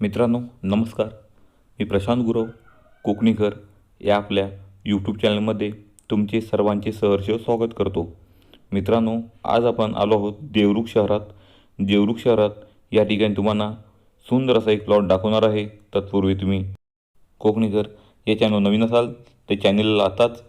मित्रांनो नमस्कार. मी प्रशांत गुरव कोकणीकर या आपल्या यूट्यूब चॅनलमध्ये तुमचे सर्वांचे सहर्ष स्वागत करतो. मित्रांनो आज आपण आलो आहोत देवरुख शहरात. देवरुख शहरात या ठिकाणी तुम्हाला सुंदर असा एक प्लॉट दाखवणार आहे. तत्पूर्वी तुम्ही कोकणीकर या चॅनल नवीन असाल तर चॅनलला आताच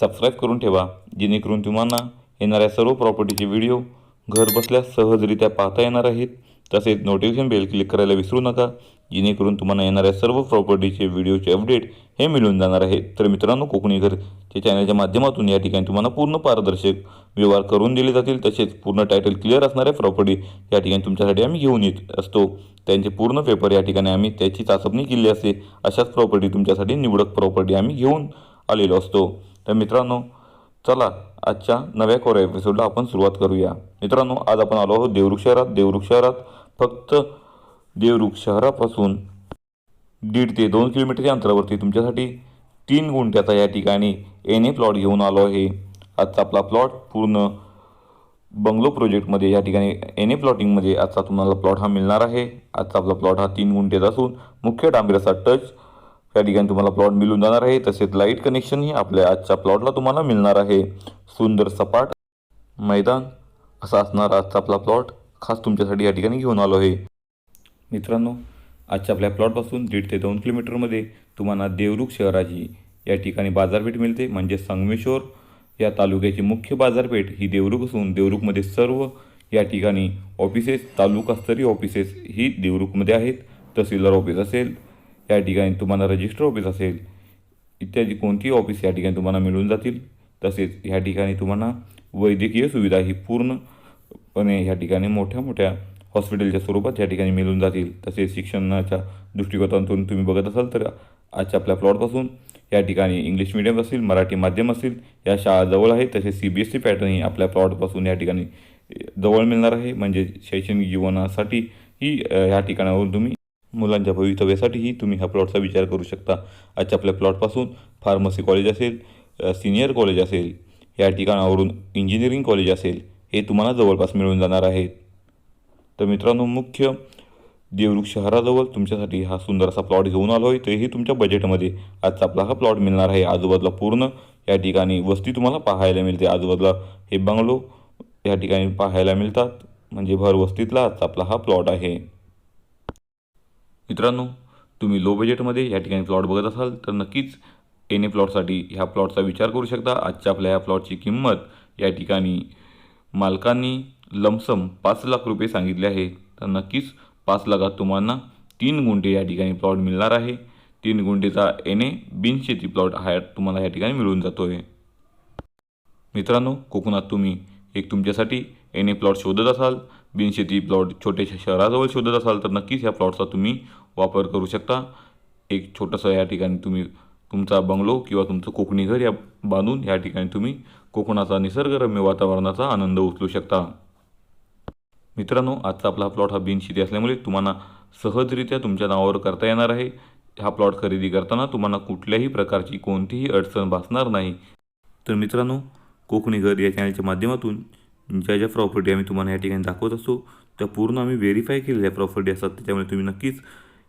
सबस्क्राईब करून ठेवा जेणेकरून तुम्हाला येणाऱ्या सर्व प्रॉपर्टीचे व्हिडिओ घर बसल्या सहजरित्या पाहता येणार आहेत. तसेच नोटिफिकेशन बेल क्लिक करायला विसरू नका. जेणेकरून तुम्हाला येणाऱ्या सर्व प्रॉपर्टीचे व्हिडिओचे अपडेट हे मिळून जाणार आहेत. तर मित्रांनो कोकणी ते चॅनलच्या माध्यमातून या ठिकाणी तुम्हाला पूर्ण पारदर्शक व्यवहार करून दिले जातील. तसेच पूर्ण टायटल क्लिअर असणाऱ्या प्रॉपर्टी या ठिकाणी तुमच्यासाठी आम्ही घेऊन येत असतो. त्यांचे पूर्ण पेपर या ठिकाणी आम्ही त्याची चाचपणी केली असते. अशाच प्रॉपर्टी तुमच्यासाठी निवडक प्रॉपर्टी आम्ही घेऊन आलेलो असतो. तर मित्रांनो चला आजच्या नव्या कोऱ्या एपिसोडला आपण सुरुवात करूया. मित्रांनो आज आपण आलो आहोत देवरुख शहरात. देवरुख शहरात फक्त देवरुख शहरापासून दीड ते दोन किलोमीटरच्या अंतरावरती तुमच्यासाठी तीन गुंठ्याचा या ठिकाणी एन ए प्लॉट घेऊन आलो आहे. आजचा आपला प्लॉट पूर्ण बंगलो प्रोजेक्टमध्ये या ठिकाणी एन ए प्लॉटिंगमध्ये आजचा तुम्हाला प्लॉट हा मिळणार आहे. आजचा आपला प्लॉट हा तीन गुंठेचा असून मुख्य डांबिराचा टच या ठिकाणी तुम्हाला प्लॉट मिळून जाणार आहे. तसेच लाइट कनेक्शनही आपल्या आजच्या प्लॉटला तुम्हाला मिळणार आहे. सुंदर सपाट मैदान असा असणारा आजचा आपला प्लॉट खास तुमच्यासाठी या ठिकाणी घेऊन आलो आहे. मित्रांनो आजच्या आपल्या प्लॉटपासून दीड ते दोन किलोमीटरमध्ये तुम्हाला देवरुख शहराची या ठिकाणी बाजारपेठ मिळते म्हणजे संगमेश्वर. या तालुक्याची मुख्य बाजारपेठ ही देवरुख असून देवरुखमध्ये सर्व या ठिकाणी ऑफिसेस तालुकास्तरीय ऑफिसेस ही देवरुखमध्ये आहेत. तहसीलदार ऑफिस असेल या ठिकाणी तुम्हाला रजिस्टर ऑफिस असेल इत्यादी कोणतीही ऑफिस या ठिकाणी तुम्हाला मिळून जातील. तसेच या ठिकाणी तुम्हाला वैद्यकीय सुविधा ही पूर्ण पणे ह्या ठिकाणी मोठ्या मोठ्या हॉस्पिटलच्या स्वरूपात या ठिकाणी मिळून जातील. तसेच शिक्षणाच्या दृष्टिकोनातून तुम्ही बघत असाल तर आजच्या आपल्या प्लॉटपासून या ठिकाणी इंग्लिश मिडियम असेल मराठी माध्यम असेल या शाळा जवळ आहे. तसेच सी बी एस सी पॅटर्नही आपल्या प्लॉटपासून या ठिकाणी जवळ मिळणार आहे. म्हणजे शैक्षणिक जीवनासाठी ही ह्या ठिकाणावरून तुम्ही मुलांच्या भवितव्यासाठीही तुम्ही ह्या प्लॉटचा विचार करू शकता. आजच्या आपल्या प्लॉटपासून फार्मसी कॉलेज असेल सिनियर कॉलेज असेल या ठिकाणावरून इंजिनिअरिंग कॉलेज असेल हे तुम्हाला जवळपास मिळून जाणार आहेत तर मित्रांनो मुख्य देवरुख शहराजवळ तुमच्यासाठी हा सुंदर असा प्लॉट घेऊन आलो आहे. तेही तुमच्या बजेटमध्ये आजचा आपला हा प्लॉट मिळणार आहे. आजूबाजूला पूर्ण या ठिकाणी वस्ती तुम्हाला पाहायला मिळते. आजूबाजूला हे बंगलो या ठिकाणी पाहायला मिळतात. म्हणजे भर वस्तीतला आजचा आपला हा प्लॉट आहे. मित्रांनो तुम्ही लो बजेटमध्ये या ठिकाणी प्लॉट बघत असाल तर नक्कीच एन ए प्लॉटसाठी ह्या प्लॉटचा विचार करू शकता. आजच्या आपल्या ह्या प्लॉटची किंमत या ठिकाणी मालकांनी लमसम पाच लाख रुपये सांगितले आहे. तर नक्कीच पाच लाखात तुम्हाला तीन गुंठे या ठिकाणी प्लॉट मिळणार आहे. तीन गुंठेचा एन ए बिनशेती प्लॉट हा तुम्हाला या ठिकाणी मिळून जातो आहे मित्रांनो कोकणात तुम्ही एक तुमच्यासाठी एन ए प्लॉट शोधत असाल बिनशेती प्लॉट छोट्याशा शहराजवळ शोधत असाल तर नक्कीच या प्लॉटचा तुम्ही वापर करू शकता. एक छोटंसं या ठिकाणी तुम्ही तुमचा बंगलो किंवा तुमचं कोकणी घर या बांधून या ठिकाणी तुम्ही कोकणाचा निसर्गरम्य वातावरणाचा आनंद उचलू शकता. मित्रांनो आजचा आपला हा प्लॉट हा बिनशेती असल्यामुळे तुम्हाला सहजरित्या तुमच्या नावावर करता येणार आहे. हा प्लॉट खरेदी करताना तुम्हाला कुठल्याही प्रकारची कोणतीही अडचण भासणार नाही. तर मित्रांनो कोकणी घर या चॅनलच्या माध्यमातून ज्या ज्या प्रॉपर्टी आम्ही तुम्हाला या ठिकाणी दाखवत असतो त्या पूर्ण आम्ही व्हेरीफाय केलेल्या प्रॉपर्टी असतात. त्याच्यामुळे तुम्ही नक्कीच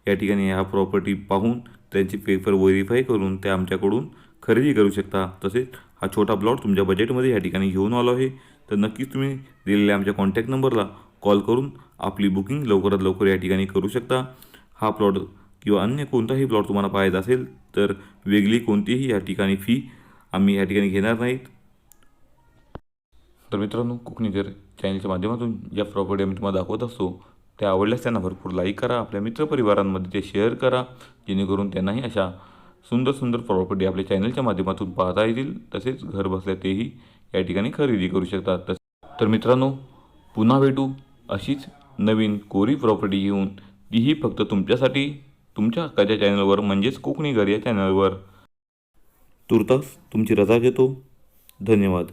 या ठिकाणी ह्या प्रॉपर्टी पाहून त्यांचे पेपर व्हेरीफाय करून त्या आमच्याकडून खरेदी करू शकता. तसेच हा छोटा प्लॉट तुमच्या बजेटमध्ये या ठिकाणी घेऊन आलो आहे. तर नक्कीच तुम्ही दिलेल्या आमच्या कॉन्टॅक्ट नंबरला कॉल करून आपली बुकिंग लवकरात लवकर या ठिकाणी करू शकता. हा प्लॉट किंवा अन्य कोणताही प्लॉट तुम्हाला पाहायचा असेल तर वेगळी कोणतीही या ठिकाणी फी आम्ही या ठिकाणी घेणार नाहीत. तर मित्रांनो कोकणीकर चॅनलच्या माध्यमातून ज्या प्रॉपर्टी आम्ही तुम्हाला दाखवत असतो त्या आवडल्यास त्यांना भरपूर लाईक करा. आपल्या मित्रपरिवारांमध्ये ते शेअर करा. जेणेकरून त्यांनाही अशा सुंदर सुंदर प्रॉपर्टी आपल्या चॅनलच्या माध्यमातून पाहता येतील. तसेच घर बसल्या तेही या ठिकाणी खरेदी करू शकतात. तस तर मित्रांनो पुन्हा भेटू अशीच नवीन कोरी प्रॉपर्टी घेऊन. तीही फक्त तुमच्यासाठी तुमच्या हक्काच्या चॅनलवर म्हणजेच कोकणी घर या चॅनलवर. तुर्तास तुमची रजा घेतो. धन्यवाद.